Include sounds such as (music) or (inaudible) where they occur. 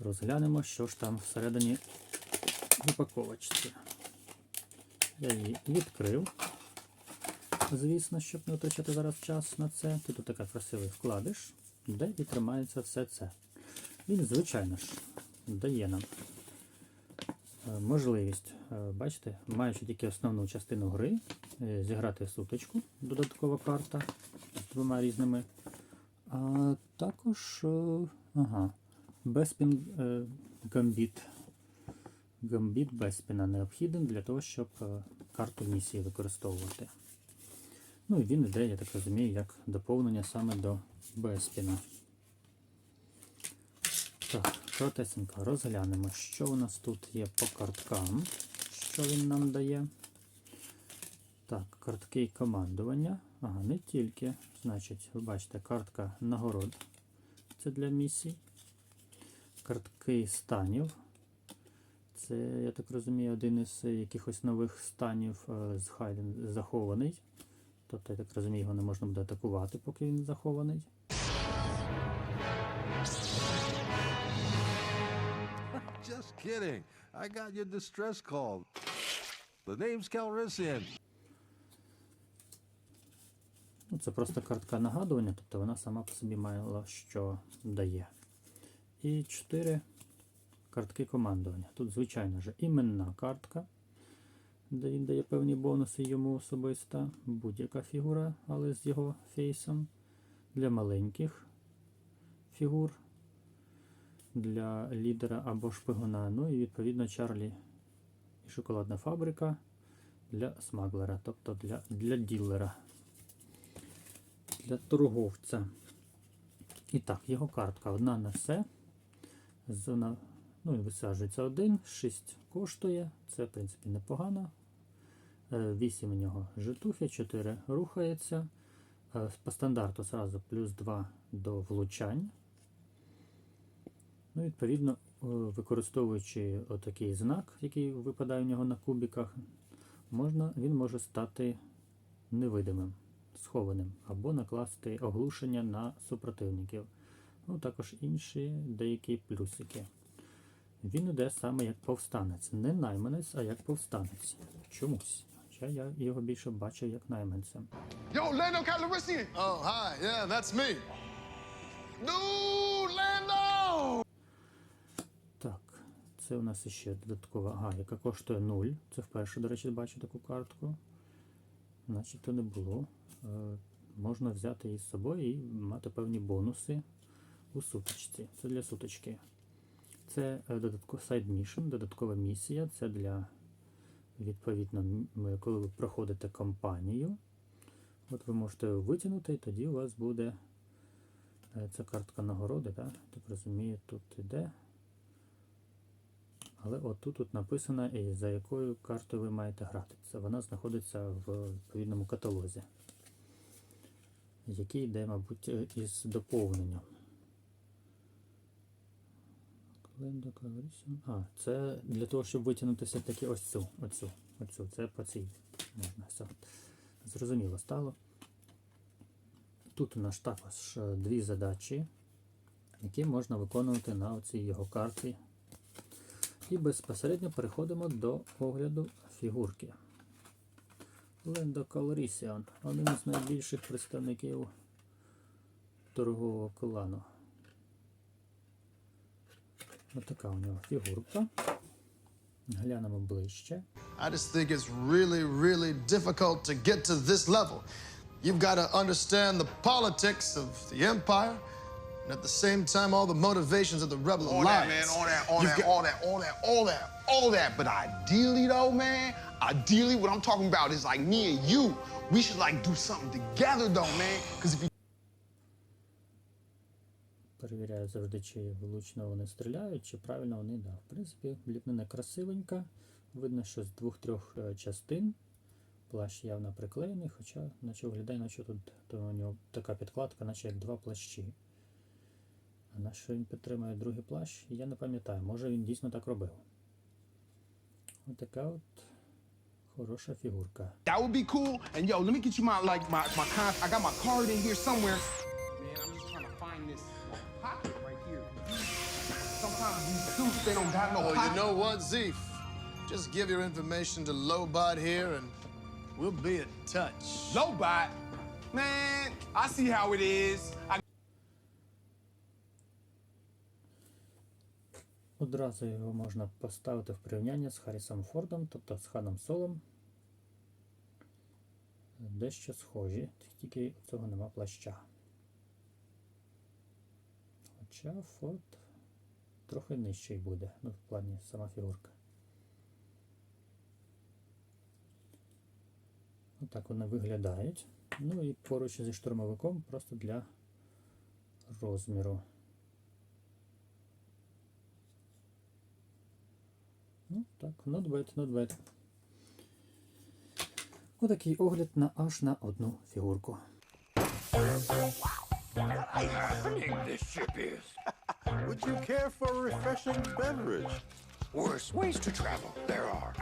Розглянемо, що ж там всередині упаковочці. Я її відкрив. Звісно, щоб не витрачати зараз час на це. Тут така красивий вкладиш, де і тримається все це. Він, звичайно ж, дає нам е, можливість, е, бачите, маючи тільки основну частину гри, е, зіграти сутичку, додаткова карта з двома різними. А також е, ага, безпін е, гамбіт. Гамбіт безпіна необхіден для того, щоб е, карту місії використовувати. Ну і він йде, я так розумію, як доповнення саме до безпіна. Так, коротесенько розглянемо, що у нас тут є по карткам, що він нам дає. Так, картки командування. Ага, не тільки. Значить, ви бачите, картка нагород. Це для місій. Картки станів. Це, я так розумію, один із якихось нових станів е, з Хайден захований. Тобто, я так розумію, його не можна буде атакувати, поки він захований. (laughs) Just kidding. I got your distress call. The name's Calrissian. Ну, це просто картка нагадування, тобто вона сама по собі мало що дає. І 4 картки командування. Тут, звичайно ж, іменна картка, де він дає певні бонуси йому особисто. Будь-яка фігура, але з його фейсом. Для маленьких фігур, для лідера або шпигуна. Ну і відповідно Чарлі і шоколадна фабрика для смаглера, тобто для, для ділера для торговця. І так, його картка одна на все. Зона, ну, він висаджується один, 6 коштує. Це, в принципі, непогано. 8 у нього житухи, 4 рухається. Е, По стандарту сразу плюс 2 до влучань. Ну, відповідно, е, використовуючи отакий знак, який випадає у нього на кубіках, можна, він може стати невидимим схованим, або накласти оглушення на супротивників. Ну, також інші деякі плюсики. Він іде саме як повстанець. Не найманець, а як повстанець. Чомусь. Хоча я його більше бачив як найманцем. Yo, Lando Calrissian. Oh, hi. Yeah, that's me. Dude, Lando! Так, це у нас ще додаткова, ага, яка коштує 0. Це вперше, до речі, бачу таку картку. Начебто не було. Е, можна взяти її з собою і мати певні бонуси у сутичці. Це для сутички. Це е, додатко сайд мішен, додаткова місія. Це для, відповідно, коли ви проходите кампанію. От ви можете витягнути, і тоді у вас буде е, ця картка нагороди, так? так розумію, тут іде. Але от тут, тут написано, і за якою картою ви маєте грати. Це вона знаходиться в відповідному каталозі, який йде, мабуть, е, із доповненням. Календа, Calrissian. А, це для того, щоб витягнути все-таки ось цю, оцю, оцю. Це по цій можна все. Зрозуміло стало. Тут у нас також е, дві задачі, які можна виконувати на оцій його карті. І безпосередньо переходимо до огляду фігурки. Лендо Calrissian – один із найбільших представників торгового клану. Ось така у нього фігурка. Глянемо ближче. I just think it's really, really difficult to get to this level. You've got to understand the politics of the empire, and at the same time, all the motivations of the rebel All that, alliance. man, all that, all You've that, got- all that, all that, all that, all that. But ideally, though, man, ideally, what I'm talking about is like me and you. We should like do something together, though, man. Because if you Перевіряю завжди, чи влучно вони стріляють, чи правильно вони, да. В принципі, ліпнина красивенька. Видно, що з двох-трьох е, частин. Плащ явно приклеєний, хоча наче виглядає, наче тут то у нього така підкладка, наче як два плащі. А на що він підтримує другий плащ, я не пам'ятаю. Може він дійсно так робив. Ось така от хороша фігурка. that would be cool. And yo, let me get you my like my my. I got my card in here somewhere. This pocket right here. Sometimes these suits, they don't got no Oh, you know what, Zeef? Just give your information to Lobot here and we'll be in touch. Lobot? Man, I see how it is. I Одразу його можна поставити в порівняння з Харрісом Фордом, тобто з Ханом Солом. Дещо схожі, тільки цього нема плаща. Хоча Форд трохи нижчий буде, ну, в плані сама фігурка. Отак вони виглядають. Ну і поруч зі штурмовиком просто для розміру. Ну, так, not bad, not bad. Отакий огляд на аж на одну фігурку. this ship is. (laughs) Would you care for a refreshing beverage? Worse ways to travel there are.